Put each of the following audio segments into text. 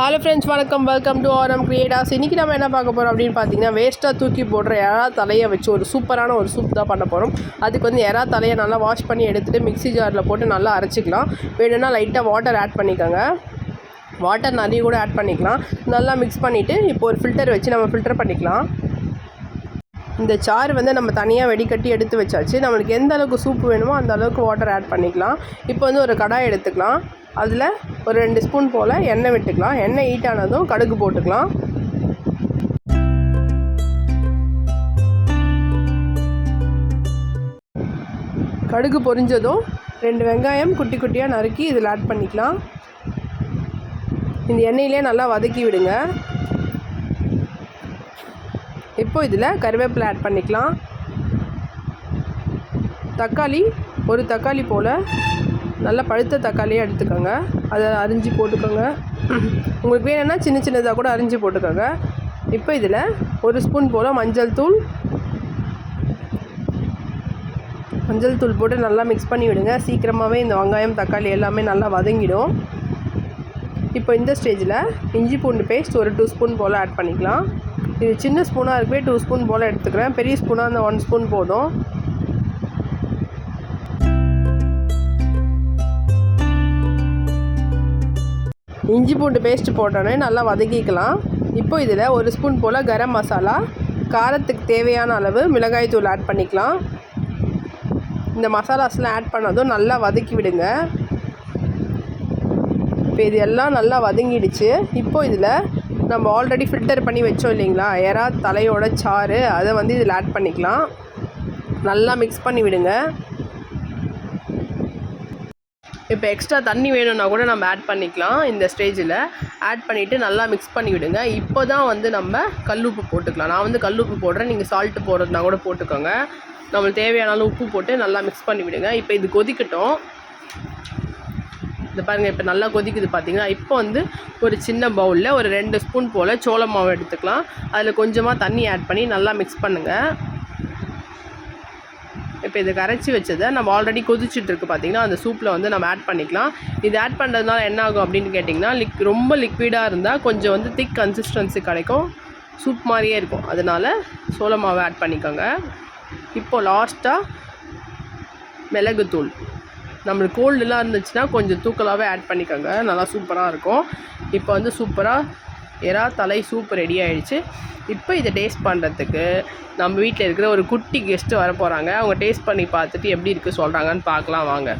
Hello friends வணக்கம். Welcome to ஆரம் creators இன்றைக்கி நம்ம என்ன பார்க்க போகிறோம் அப்படின்னு பார்த்தீங்கன்னா வேஸ்ட்டாக தூக்கி போடுற எறா தலையை வச்சு ஒரு சூப்பரான ஒரு சூப் தான் பண்ண போகிறோம் அதுக்கு வந்து எறா தலையை நல்லா வாஷ் பண்ணி எடுத்துகிட்டு மிக்ஸி ஜாரில் போட்டு நல்லா அரைச்சிக்கலாம். வேணும்னா லைட்டாக வாட்டர் ஆட் பண்ணிக்கோங்க. வாட்டர் நிறைய கூட ஆட் பண்ணிக்கலாம். நல்லா மிக்ஸ் பண்ணிவிட்டு இப்போ ஒரு ஃபில்டர் வச்சு நம்ம ஃபில்டர் பண்ணிக்கலாம். இந்த சாறு வந்து நம்ம தனியாக வெடிக்கட்டி எடுத்து வச்சாச்சு. நம்மளுக்கு எந்த அளவுக்கு சூப் வேணுமோ அந்த அளவுக்கு வாட்டர் ஆட் பண்ணிக்கலாம். இப்போ வந்து ஒரு கடாய் எடுத்துக்கலாம். அதில் ஒரு ரெண்டு ஸ்பூன் போல் எண்ணெய் விட்டுக்கலாம். எண்ணெய் ஹீட் ஆனதும் கடுகு போட்டுக்கலாம். கடுகு பொரிஞ்சதும் ரெண்டு வெங்காயம் குட்டி குட்டியாக நறுக்கி இதில் ஆட் பண்ணிக்கலாம். இந்த எண்ணெயிலே நல்லா வதக்கி விடுங்க. இப்போ இதில் கருவேப்பிலை ஆட் பண்ணிக்கலாம். தக்காளி ஒரு தக்காளி போல் நல்லா பழுத்த தக்காளியாக எடுத்துக்கோங்க. அதை அரிஞ்சு போட்டுக்கோங்க. உங்களுக்கு வேணும்னா சின்ன சின்னதாக கூட அரிஞ்சு போட்டுக்கோங்க. இப்போ இதில் ஒரு ஸ்பூன் போல் மஞ்சள் தூள். மஞ்சள் தூள் போட்டு நல்லா மிக்ஸ் பண்ணி விடுங்க. சீக்கிரமாகவே இந்த வெங்காயம் தக்காளி எல்லாமே நல்லா வதங்கிடும். இப்போ இந்த ஸ்டேஜில் இஞ்சி பூண்டு பேஸ்ட் ஒரு டூ ஸ்பூன் போல் ஆட் பண்ணிக்கலாம். இது சின்ன ஸ்பூனாக இருக்கவே டூ ஸ்பூன் போல் எடுத்துக்கிறேன். பெரிய ஸ்பூனாக அந்த ஒன் ஸ்பூன் போதும். இஞ்சி பூண்டு பேஸ்ட்டு போட்டோன்னே நல்லா வதக்கிக்கலாம். இப்போ இதில் ஒரு ஸ்பூன் போல் கரம் மசாலா காரத்துக்கு தேவையான அளவு மிளகாய் தூள் ஆட் பண்ணிக்கலாம். இந்த மசாலாஸ்லாம் ஆட் பண்ணதும் நல்லா வதக்கி விடுங்க. இப்போ இது எல்லாம் நல்லா வதங்கிடுச்சு. இப்போ இதில் நம்ம ஆல்ரெடி ஃபில்டர் பண்ணி வச்சோம் இல்லைங்களா? எறா தலையோட சாறு அதை வந்து இதில் ஆட் பண்ணிக்கலாம். நல்லா மிக்ஸ் பண்ணி விடுங்க. இப்போ எக்ஸ்ட்ரா தண்ணி வேணும்னா கூட நம்ம ஆட் பண்ணிக்கலாம் இந்த ஸ்டேஜில் ஆட் பண்ணிவிட்டு நல்லா மிக்ஸ் பண்ணி விடுங்க. இப்போ தான் வந்து நம்ம கல்லுப்பு போட்டுக்கலாம். நான் வந்து கல்லுப்பு போடுறேன். நீங்கள் சால்ட்டு போடுறதுனா கூட போட்டுக்கோங்க. நம்மளுக்கு தேவையான அளவு உப்பு போட்டு நல்லா மிக்ஸ் பண்ணி விடுங்க. இப்போ இது கொதிக்கட்டும். இந்த பாருங்கள் இப்போ நல்லா கொதிக்குது பார்த்தீங்கன்னா இப்போ வந்து ஒரு சின்ன பவுலில் ஒரு ரெண்டு ஸ்பூன் போல் சோள மாவு எடுத்துக்கலாம். அதில் கொஞ்சமாக தண்ணி ஆட் பண்ணி நல்லா மிக்ஸ் பண்ணுங்கள் இப்போ இதை கரைச்சி வச்சதை நம்ம ஆல்ரெடி கொதிச்சுட்ருக்கு பார்த்திங்கன்னா அந்த சூப்பில் வந்து நம்ம ஆட் பண்ணிக்கலாம். இது ஆட் பண்ணுறதுனால என்ன ஆகும் அப்படின்னு கேட்டிங்கன்னா லிக் ரொம்ப லிக்விடாக இருந்தால் கொஞ்சம் வந்து திக் கன்சிஸ்டன்சி கிடைக்கும். சூப் மாதிரியே இருக்கும். அதனால் சோள மாவை ஆட் பண்ணிக்கோங்க. இப்போது லாஸ்ட்டாக மிளகுத்தூள் நம்மளுக்கு கோல்டுலாம் இருந்துச்சுன்னா கொஞ்சம் தூக்கலாகவே ஆட் பண்ணிக்கோங்க. நல்லா சூப்பராக இருக்கும். இப்போ வந்து சூப்பராக எறா தலை சூப் ரெடி ஆகிடுச்சு இப்போ இதை டேஸ்ட் பண்ணுறதுக்கு நம்ம வீட்டில் இருக்கிற ஒரு குட்டி கெஸ்ட்டு வர போகிறாங்க அவங்க டேஸ்ட் பண்ணி பார்த்துட்டு எப்படி இருக்குது சொல்கிறாங்கன்னு பார்க்கலாம் வாங்க.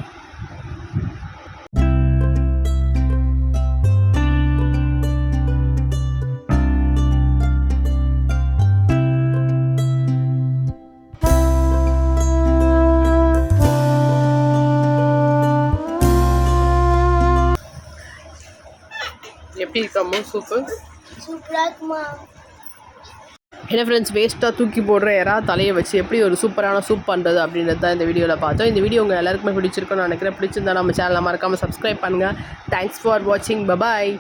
எப்படி இருக்காமோ சூப்பு சூப்பராக இருக்குமா என்ன ஃப்ரெண்ட்ஸ் வேஸ்ட்டாக தூக்கி போடுற யாரா? தலையை வச்சு எப்படி ஒரு சூப்பரான சூப் பண்ணுறது அப்படின்றது தான் இந்த வீடியோவில் பார்த்தோம். இந்த வீடியோ உங்கள் எல்லாருக்குமே பிடிச்சிருக்கும்னு நினைக்கிறேன். பிடிச்சிருந்தா நம்ம சேனலை மறக்காமல் சப்ஸ்கிரைப் பண்ணுங்கள் தேங்க்ஸ் ஃபார் வாட்சிங் பபாய்